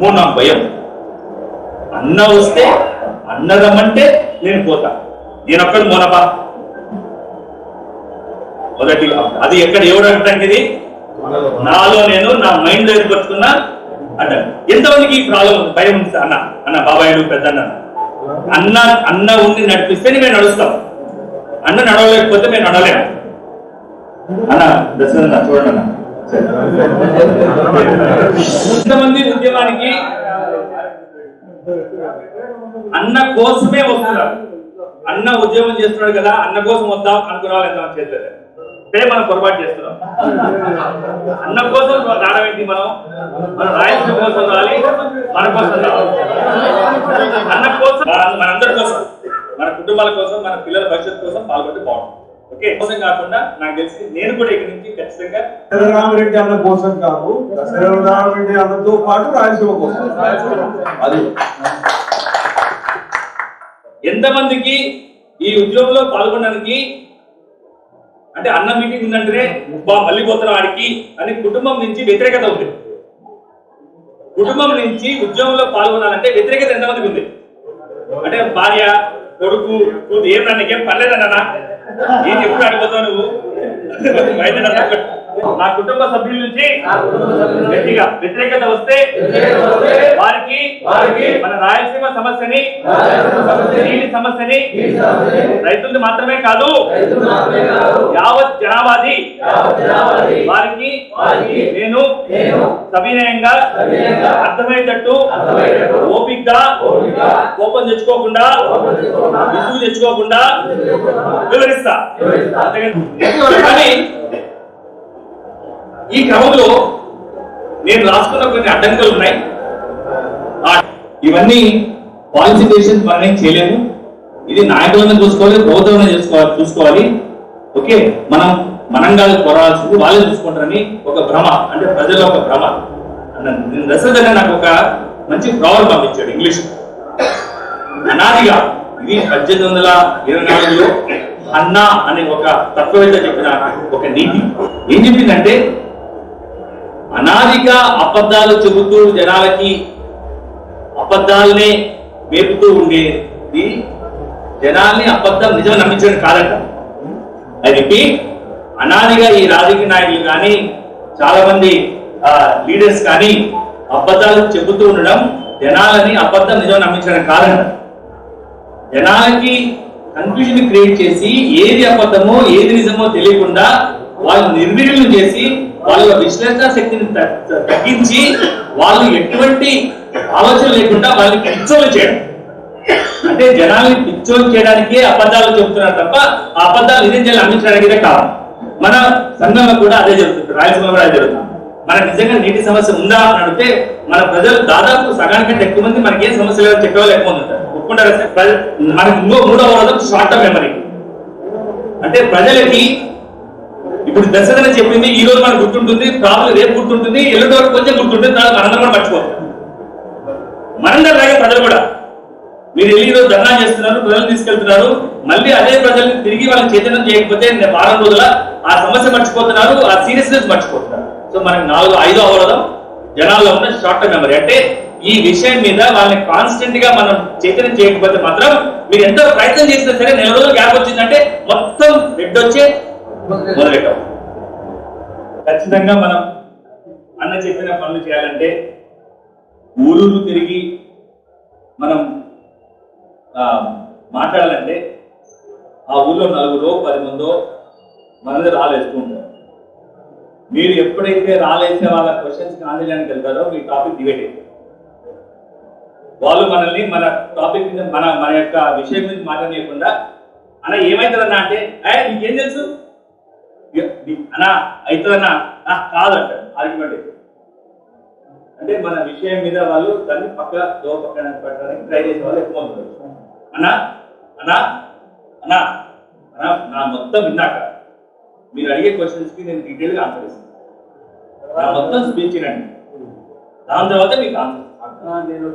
మూడు నాకు భయం. అన్న వస్తే అన్న రమ్మంటే నేను పోతా. నేను ఒక్కడు మోనపా మొదటి అది ఎక్కడ ఎవడు ఇది? నాలో నేను నా మైండ్లో ఏర్పరచుకున్నా అంట ఎంతమందికి ఈ ప్రాబ్లం భయం ఉంది అన్న అన్న బాబాయ్లు పెద్ద అన్న. అన్న అన్న ఉండి నడిపిస్తే మేము నడుస్తాం. అన్న నడవలేకపోతే మేము నడవలేము అన్న దశరథ చూడండి అన్న. ఎంతమంది ఉద్యమానికి అన్న కోసమే వస్తున్నారు. అన్న ఉద్యమం చేస్తున్నాడు కదా అన్న కోసం వద్దాం అనుకున్న వాళ్ళు ఎంతమంది చేస్తారు అంటే మనం పొరపాటు చేస్తున్నాం. అన్న కోసం రావడం ఏంటి మనం? మనం రాయలసీమ కోసం రావాలి మన కోసం రావాలి. అన్న కోసం మనందరి కోసం మన కుటుంబాల కోసం మన పిల్లల భవిష్యత్తు కోసం పాల్గొంటే బాగుంటుంది. ఓకే కోసం కాకుండా నాకు తెలిసి నేను కూడా ఇక్కడి నుంచి ఖచ్చితంగా రామరెడ్డి అన్న కోసం కాదు రామరెడ్డి అన్నతో పాటు రాయలసీమ కోసం. అది. ఎంతమందికి ఈ ఉద్యోగంలో పాల్గొనడానికి అంటే అన్న మీటింగ్ ఉందంటేనే బా మళ్ళీ పోతున్నా వాడికి అని కుటుంబం నుంచి వ్యతిరేకత ఉంది. కుటుంబం నుంచి ఉద్యోగంలో పాల్గొనాలంటే వ్యతిరేకత ఎంతమందికి ఉంది? అంటే భార్య కొడుకు కూతురు ఏం నన్ను ఏం పర్లేదన్నా ఏం ఎప్పుడు అడిగిపోతావు నువ్వు? బయట నా కుటుంబ సభ్యుల నుంచి గట్టిగా వ్యతిరేకత వస్తే రాయలసీమ సమస్యని నీటి సమస్యని రైతులది మాత్రమే కాదు యావత్ జనాభాది వారికి నేను సవినయంగా అర్థమయ్యేటట్టు ఓపికగా కోపం తెచ్చుకోకుండా విసుగు తెచ్చుకోకుండా వివరిస్తా. ఈ క్రమంలో నేను రాసుకున్న కొన్ని అడ్డంకులు ఉన్నాయి. ఇవన్నీ పాలసీ డెసిషన్స్ మనం ఏం చేయలేము. ఇది నాయకులను చూసుకోవాలి ప్రభుత్వం చేసుకోవాలి చూసుకోవాలి. ఓకే మనం మనం కాదు కొరాల్సింది వాళ్ళే చూసుకుంటారని ఒక భ్రమ అంటే ప్రజల ఒక భ్రమ. అన్నాను. నేను నాకు ఒక మంచి ప్రాబ్లం పంపించాడు ఇంగ్లీష్. అనాదిగా ఇది పద్దెనిమిది వందల ఇరవై నాలుగులో అన్నా అనే ఒక తత్వవేత్త చెప్పిన ఒక నీతి. ఏం చెప్పిందంటే అనాదిగా అబద్ధాలు చెబుతూ జనాలకి అబద్ధాలనే మేపుతూ ఉండేది జనాల్ని అబద్ధం నిజం నమ్మించడం కాదంట. అది అనాదిగా ఈ రాజకీయ నాయకులు కానీ చాలా మంది లీడర్స్ కానీ అబద్ధాలు చెబుతూ ఉండడం జనాలని అబద్ధం నిజం నమ్మించడం కాదట. జనాలకి కన్ఫ్యూజన్ క్రియేట్ చేసి ఏది అబద్ధమో ఏది నిజమో తెలియకుండా వాళ్ళు నిర్వీర్యం చేసి వాళ్ళ విశ్లేషణ శక్తిని తగ్గించి వాళ్ళు ఎటువంటి ఆలోచన లేకుండా వాళ్ళని పిచ్చోలు చేయడం. అంటే జనాల్ని పిచ్చోలు చేయడానికే అబద్ధాలు చెబుతున్నారు తప్ప ఆ అబద్ధాలు నిజం చేయాలి అందించడానికిదే కాదు. మన సంఘంలో కూడా అదే జరుగుతుంది. రాయలసీమ కూడా అదే జరుగుతుంది. మన నిజంగా నీటి సమస్య ఉందా అని అడిగితే మన ప్రజలు దాదాపు సగానికంటే ఎక్కువ మంది మనకి ఏం సమస్య లేదో చెప్పే వాళ్ళు ఎక్కువ మంది ఉంటారు మనకి ఇంకో మూడో రోజు షార్ట్ టర్మ్ మెమరీ అంటే ప్రజలకి ఇప్పుడు దశరథ చెప్పింది ఈ రోజు మనకు గుర్తుంటుంది ప్రాబ్లం రేపు గుర్తుంటుంది ఎల్లుండి వరకు కొంచెం గుర్తుంటుంది తర్వాత మనందరం కూడా మర్చిపోతాం. మనందరం లాగే ప్రజలు కూడా. మీరు వెళ్ళి ఈరోజు ధర్నా చేస్తున్నారు ప్రజలు తీసుకెళ్తున్నారు. మళ్ళీ అదే ప్రజల్ని తిరిగి వాళ్ళని చైతన్యం చేయకపోతే నేను వారం రోజుల ఆ సమస్య మర్చిపోతున్నారు ఆ సీరియస్నెస్ మర్చిపోతున్నారు. సో మనకి నాలుగు ఐదో అవరోధం జనాల్లో ఉన్న షార్ట్ టర్మ్ మెమరీ అంటే ఈ విషయం మీద వాళ్ళని కాన్స్టెంట్గా మనం చైతన్యం చేయకపోతే మాత్రం మీరు ఎంతో ప్రయత్నం చేసినా సరే నెల రోజులు గ్యాప్ వచ్చిందంటే మొత్తం రెడ్ వచ్చే మొదలెట్టాం ఖచ్చితంగా మనం అన్న చెప్పిన పనులు చేయాలంటే ఊరూరు తిరిగి మనం మాట్లాడాలంటే ఆ ఊర్లో నలుగురు పది మందో మనది రాలేస్తూ ఉంటారు. మీరు ఎప్పుడైతే రాలేసే వాళ్ళ క్వశ్చన్స్కి ఆన్సర్ చేయడానికి వెళ్తారో మీ టాపిక్ డిబేట్ అవుతుంది వాళ్ళు మనల్ని మన టాపిక్ మీద మన మన యొక్క విషయం గురించి మాట్లాడలేకుండా అన్న ఏమైతుందన్నా? అంటే ఏ నీకేం తెలుసు? ఇ- అన్నా అవుతుందన్నా "ఆ, కాదంట ఆర్గ్యుమెంట్ అంటే మన విషయం మీద వాళ్ళు దాన్ని పక్క దో పక్కన పెట్టడానికి ట్రై చేసే వాళ్ళు ఎక్కువ ఉంటారు అన్నా అన్నా అన్నా అన్నా నా మొత్తం విన్నాక మీరు అడిగే క్వశ్చన్స్కి నేను డీటెయిల్గా ఆన్సర్ ఇస్తాను నా మొత్తం స్పీచ్ వినండి దాని తర్వాత మీకు ఆన్సర్ నేను